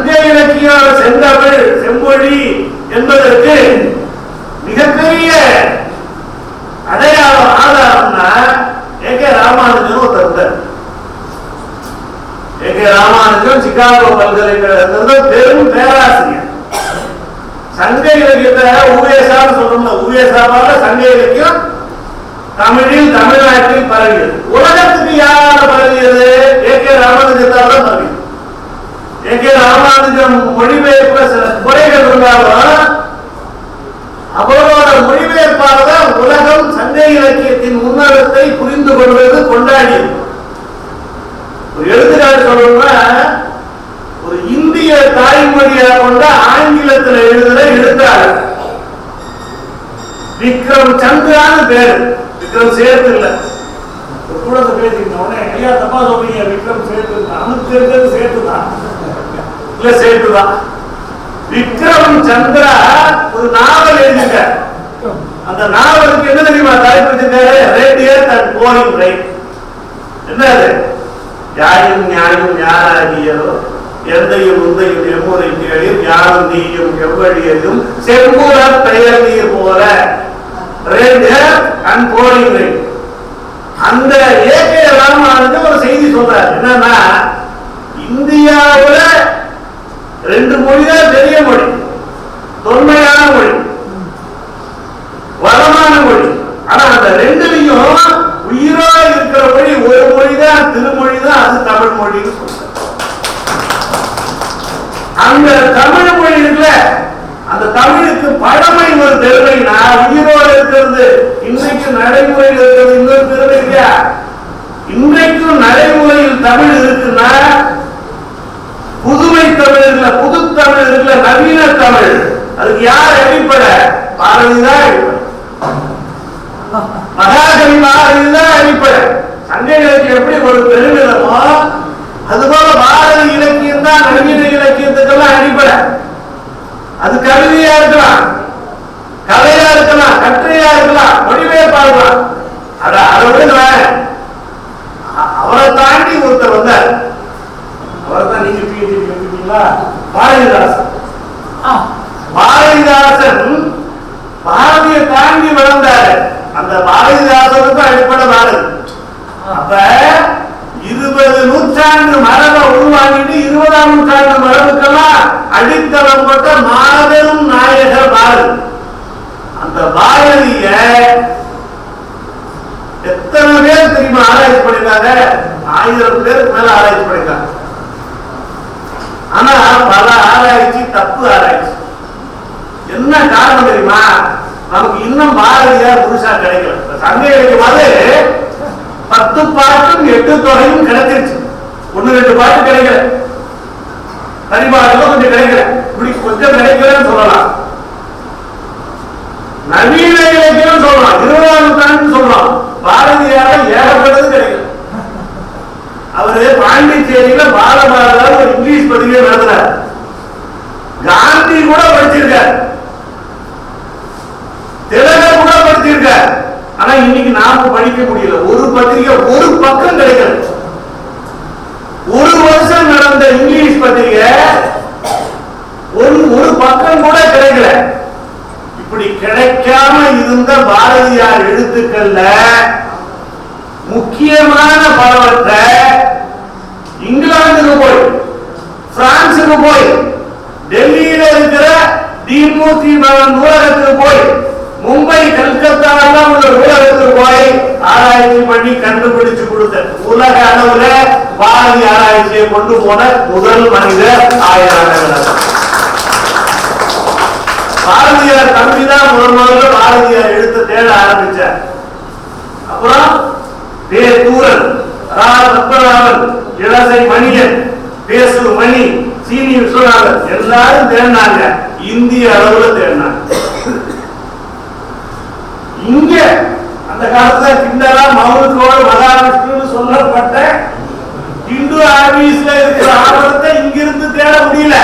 அடுத்து சங்க இலக்கியம் செந்தமிழ் செம்மொழி என்பதற்கு மிகப்பெரிய அடையாளம் ஆதாரம்னா ஏ கே ராமானுஜன் ஒருத்தர் இருந்தார். ஏ கே ராமானுஜன் சிகாகோ பல்கலைக்கழகத்தில் பெரும் பேராசிரியர். சங்க இலக்கியத்தை உவேசான்னு சொல்லணும்னா உவேசாவால சங்க இலக்கியம் தமிழில் தமிழ்நாட்டில் பரவியது. உலகத்துக்கு யாரால பரவியது? ஏ கே ராமானுஜத்தால் தான் பரவியது. எங்கே ராமானுஜம் மொழிபெயர்ப்புல சில குறைகள் இருந்தாலும் அவரோட மொழிபெயர்ப்பாக தான் உலகம் சங்க இலக்கியத்தின் உன்னதத்தை புரிந்து கொள்வது கொண்டாடி. ஒரு எழுத்துக்காட்டு சொல்லணும்னா ஒரு இந்திய தாய்மொழியாக கொண்ட ஆங்கிலத்தில் எழுதுற எழுத்தாளர். விக்ரம் சந்திரான்னு பேரு. விக்ரம் சேர்த்து இல்ல. ஒரு குழந்தை பேசிக்கிட்ட உடனே ஐயா தப்பா சொல்றீங்க விக்ரம் சேர்த்து அவனுக்கு தெரிஞ்சது சேர்த்து தான் இல்ல சேர்த்து தான் விக்ரம் சந்திரா ஒரு நாவல் எழுதிங்க அந்த நாவலுக்கு என்ன தெரியுமா தலைப்பு வச்சிருக்காரு ரேடியர் அண்ட் போரிங் ரைட் என்ன அது? யாரும் நியாயம் யாராகியதோ எந்தையும் உந்தையும் எம்முறை கேளிர் யாரும் நீயும் எவ்வழியதும் செம்புற பெயர் நீர் போல. Red earth and pouring right அந்த ஏகே ராமானுஜன் ஒரு செய்தி சொல்றாரு. என்னன்னா இந்தியாவில் ரெண்டு மொழி தான் பெரிய மொழி. தொன்மையான மொழி. வளமான மொழி. ஆனா அந்த ரெண்டுலையும் உயிரா இருக்கிற மொழி ஒரு மொழி தான் திருமொழி தான் அது தமிழ் மொழின்னு சொல்ற அந்த தமிழ் மொழி இருக்குல்ல அந்த தமிழுக்கு பழமை ஒரு பெருமைனா உயிரோடு இருக்கிறது. இன்னைக்கு நடைமுறையில் இருக்கிறது இன்னொரு பெருமை இல்லையா? இன்றைக்கும் நடைமுறையில் தமிழ் இருக்குன்னா புதுமை தமிழ் இருக்குல்ல புது தமிழ் இருக்குல்ல நவீன தமிழ். அதுக்கு யார் அடிப்படை? பாரதிதான் மகாகவி பாரதிதான் அடிப்படை. சங்க இலக்கியம் எப்படி ஒரு பெருமிதமோ அதுபோல பாரதி இலக்கியம் தான் நவீன இலக்கியத்துக்கெல்லாம் அடிப்படை. அது கவிதையா இருக்கலாம். கதையா இருக்கலாம் கட்டுரையா இருக்கலாம் மொழிபெயர்ப்பா இருக்கலாம் அத அ- அவரை தாண்டி ஒருத்தர் வந்தார். அவரை தான் நீங்க பண்ணிட்டீங்களா பாரதிதாசன். பாரதிதாசன் பாரதியை தாண்டி வளர்ந்தாரு. அந்த பாரதிதாசனுக்கும் அடிப்படை பாரதி அப்ப இருபது நூற்றாண்டு மரபை உருவாக்கிட்டு இருபதாம் நூற்றாண்டு அடித்தளம் போட்ட மாபெரும் நாயகர் பாரதி. அந்த பாரதிய எத்தனை பேர் தெரியுமா ஆராய்ச்சி பண்ணிருக்காங்க? ஆயிரம் பேருக்கு மேல ஆராய்ச்சி பண்ணிருக்காங்க. ஆனா பல ஆராய்ச்சி தப்பு ஆராய்ச்சி. என்ன காரணம் தெரியுமா? நமக்கு இன்னும் பாரதியார் புதுசா கிடைக்கல. சங்க இலக்கியமாவது பத்து பாட்டும் எட்டு தொகையும் கிடைச்சிருச்சு. ஒண்ணு ரெண்டு பாட்டு கிடைக்கல. கொஞ்சம் இப்படி கொஞ்சம் சொல்லலாம். நவீன இலக்கியம் சொல்லலாம். இருபதாம் நூற்றாண்டு சொல்லலாம். பாரதியார ஏகப்பட்டது கிடைக்கல அவரு பாண்டிச்சேரியில பாலபாரதார் ஒரு இங்கிலீஷ் பதிவே காந்தி கூட படிச்சிருக்கார். திலகர் கூட படிச்சிருக்கார். ஆனா இன்னைக்கு நாம படிக்க முடியல. ஒரு பத்திரிகை ஒரு பக்கம் கிடைக்கிறது ஒரு வருஷம் நடந்த இங்கிலீஷ் பத்திரிகை ஒரு ஒரு பக்கம் கூட கிடைக்கல. இப்படி கிடைக்காம இருந்த பாரதியார் எழுத்துக்கள்ல முக்கியமான பலவற்றை இங்கிலாந்துக்கு போய் பிரான்சுக்கு போய் டெல்லியில இருக்கிற தீமூர்த்தி பவன் நூலகத்துக்கு போய் மும்பை கல்கத்தாவெல்லாம் உள்ள நூலகத்துக்கு போய் ஆராய்ச்சி பண்ணி கண்டுபிடிச்சு கொடுத்த உலக அளவுல பாரதி ஆராய்ச்சியை கொண்டு போன முதல் மனிதர் ஆயிரம் பாரதியார் தம்பி தான் முதல் முதல்ல பாரதியார் எழுத்த தேட ஆரம்பிச்சார். அப்புறம் பே தூரன் ரா பத்மநாபன் இளசை மணியன் பேசு மணி சீனி விஸ்வநாதன் எல்லாரும் தேடினாங்க. இந்திய அளவுல தேடினாங்க. இங்க அந்த காலத்துல கிண்டரா மௌனத்தோட மகாவிஷ்ணுன்னு சொல்லப்பட்ட இந்து ஆபீஸ்ல இருக்கிற ஆவணத்தை இங்கிருந்து தேட முடியல.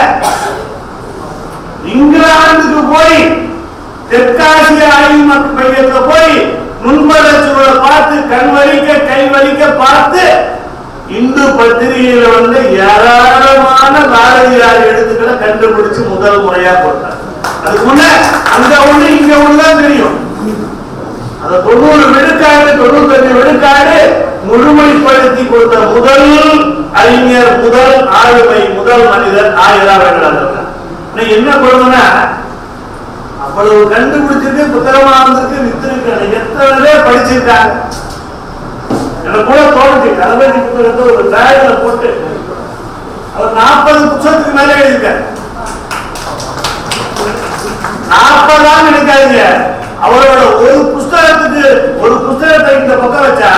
இங்கிலாந்துக்கு போய் தெற்காசிய ஆய்வு மக்~ மையத்துல போய் முன்பட சுவரை பார்த்து கண் வலிக்க கை வலிக்க பார்த்து இந்து பத்திரிகையில வந்து ஏராளமான பாரதியார் எழுத்துக்களை கண்டுபிடிச்சு முதல் முறையா போட்டார். அதுக்கு முன்ன அங்க ஒண்ணு இங்க ஒண்ணுதான் தெரியும். அந்த தொண்ணூறு விழுக்காடு தொண்ணூத்தஞ்சு விழுக்காடு முழுமைப்படுத்தி கொடுத்த முதல் அறிஞர் முதல் ஆளுமை முதல் மனிதர் ஆயிரம் வேண்டாம் என்ன கொடுங்கன்னா அவ்வளவு கண்டுபிடிச்சிருக்கு புத்தகமா இருந்திருக்கு வித்திருக்காங்க எத்தனை பேர் படிச்சிருக்காங்க. எனக்கு கூட தோணுச்சு கலவரி புத்தகத்தை ஒரு பேக்ல போட்டு அவர் நாற்பது புத்தகத்துக்கு மேல எழுதியிருக்காரு. நாற்பதாம் நினைக்காதீங்க. அவரோட ஒரு புஸ்தகத்துக்கு ஒரு புஸ்தகத்தை இந்த பக்கம் வச்சா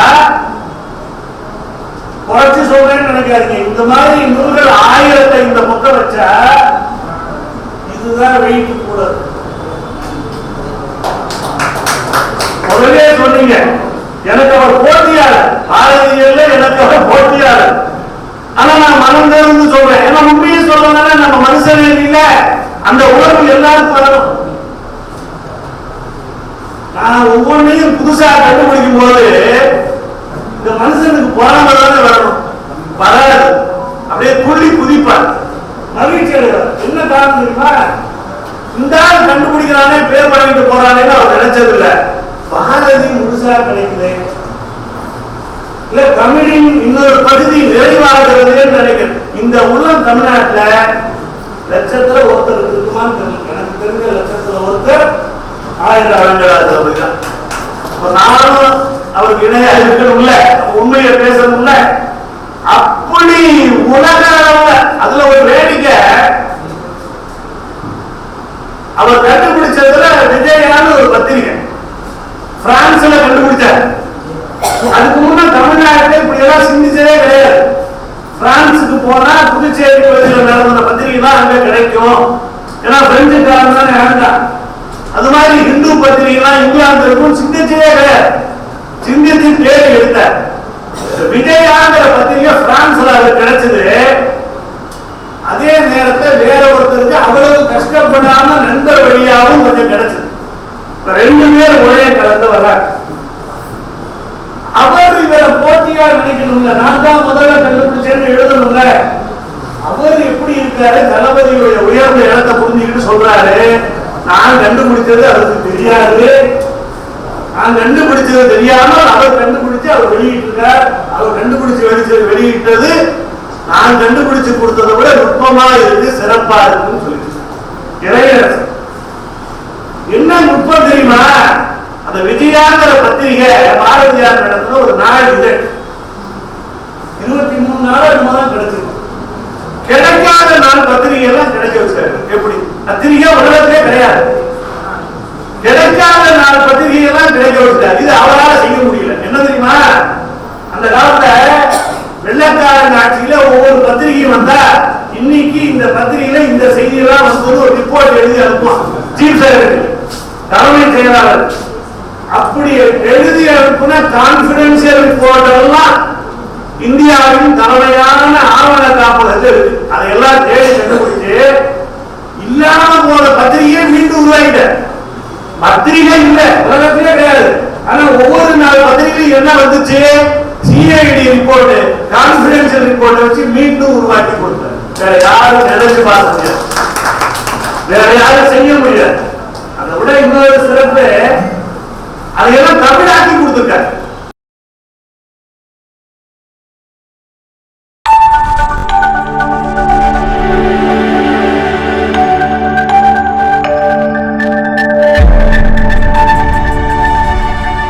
குறைச்சு சொல்றேன்னு நினைக்காதீங்க. இந்த மாதிரி நூல்கள் ஆயிரத்தை இந்த பக்கம் வச்சா இதுதான் வெயிட் கூடாது முதலே சொன்னீங்க எனக்கு அவர் போட்டியாளர். எனக்கு அவர் போட்டியாளர். ஆனா நான் மனம் தேர்ந்து சொல்றேன். ஏன்னா உண்மையை சொல்லணும்னா நம்ம மனுஷன் இல்ல. அந்த உணர்வு எல்லாருக்கும் வரணும். நான் ஒவ்வொன்றையும் புதுசா கண்டுபிடிக்கும் போது இந்த மனுஷனுக்கு பொறாம தானே வரணும் வராது அப்படியே துள்ளி குதிப்பார் மகிழ்ச்சி அடைவார் என்ன காரணம் தெரியுமா இந்த ஆள் கண்டுபிடிக்கிறானே பேர் வாங்கிட்டு நினைச்சது இல்ல பாரதி முழுசா கிடைக்குது இல்ல தமிழின் இன்னொரு பகுதி நிறைவாகிறது நினைக்கிறேன். இந்த உள்ளம் தமிழ்நாட்டுல லட்சத்துல ஒருத்தர் இருக்குமான்னு எனக்கு தெரிஞ்ச லட்சத்துல ஒருத்தர் ஆயிரம் அரங்கராஜ் அவர்கள் அப்ப நானும் அவருக்கு இணையா இருக்கணும்ல. உண்மையை பேசணும்ல. அப்படி உலக அதுல ஒரு வேடிக்கை அவர் கண்டுபிடிச்சதுல விஜயான்னு ஒரு பத்திரிகை. பிரான்ஸ்ல கண்டுபிடிச்சார். அதுக்கு முன்னே தமிழ்நாட்டுல இப்படி எல்லாம் சிந்திச்சதே கிடையாது. பிரான்ஸுக்கு போனா புதுச்சேரி பகுதியில் நடந்த பத்திரிகை தான் அங்க கிடைக்கும். ஏன்னா பிரெஞ்சுக்காரன் தான் இறந்தான் அது மாதிரி ஹிந்து பத்திரிகைலாம் இங்கிலாந்து இருக்கும் சிந்திச்சதே கிடையாது. சிந்தித்து பேர் எடுத்தார். விஜயாங்கிற பத்திரிகை பிரான்ஸ்ல அது கிடைச்சது. அதே நேரத்தில் வேற ஒருத்தர் அவ்வளவு கஷ்டப்படாம நண்பர் வழியாகவும் கொஞ்சம் கிடைச்சது. ரெண்டு பேர் ஒரே கலந்து வர்றாங்க அவர் இவரை போட்டியா நினைக்கணும்ல. நான் தான் முதல்ல கண்டுபிடிச்சேன்னு எழுதணும்ல. அவர் எப்படி இருக்காரு? தளபதியுடைய உயர்ந்த இடத்தை புரிஞ்சுக்கிட்டு சொல்றாரு. நான் கண்டுபிடிச்சது அவருக்கு தெரியாது. நான் கண்டுபிடிச்சது தெரியாம அவர் கண்டுபிடிச்சு அவர் வெளியிட்டிருக்கார் அவர் கண்டுபிடிச்சு வெளிச்சது வெளியிட்டது நான் கண்டுபிடிச்சு கொடுத்ததை விட நுட்பமா இருக்கு சிறப்பா இருக்குன்னு சொல்லிட்டு இளையரசு என்ன நுட்பம் தெரியுமா? அந்த விஜயாங்கிற பத்திரிகை பாரதியார் நடத்துல ஒரு நாள் இது. இருபத்தி மூணு நாள் என்னமோ கிடைச்சிருக்கும் கிடைக்காத நாள் பத்திரிகை எல்லாம் கிடைக்க வச்சாரு. எப்படி? பத்திரிகை உலகத்திலே கிடையாது. கிடைக்காத நாள் பத்திரிகை எல்லாம் கிடைக்க வச்சாரு. இது அவரால் செய்ய முடியல. என்ன தெரியுமா? அந்த காலத்தை வெள்ளக்காரன் ஆட்சியில ஒவ்வொரு பத்திரிகையும் வந்தா இன்னைக்கு இந்த பத்திரிகையில இந்த செய்தியெல்லாம் வந்து ஒரு ரிப்போர்ட் எழுதி அனுப்புவான். சீஃப் செக்ரட்டரி தலைமை செயலாளர். அப்படி எழுதி அனுப்புன கான்பிடென்சியல் ரிப்போர்ட் எல்லாம் இந்தியாவின் தலைமையான ஆவண காப்பகத்தில் இருக்கு. அதையெல்லாம் தேடி கண்டுபிடிச்சு இல்லாம போன பத்திரிகையை மீண்டும் உருவாக்கிட்ட. பத்திரிகை இல்லை உலகத்திலே கிடையாது. ஆனா ஒவ்வொரு நாள் பத்திரிகையும் என்ன வந்துச்சு? சிஐடி ரிப்போர்ட் கான்பிடன்ஷியல் ரிப்போர்ட் வச்சு மீண்டும் உருவாக்கி கொடுத்தார் வேற யாரும் நினைச்சு பார்க்க முடியாது. வேற யாரும் செய்ய முடியாது. அதை விட இன்னொரு சிறப்பு அதையெல்லாம் தமிழாக்கி கொடுத்துருக்காரு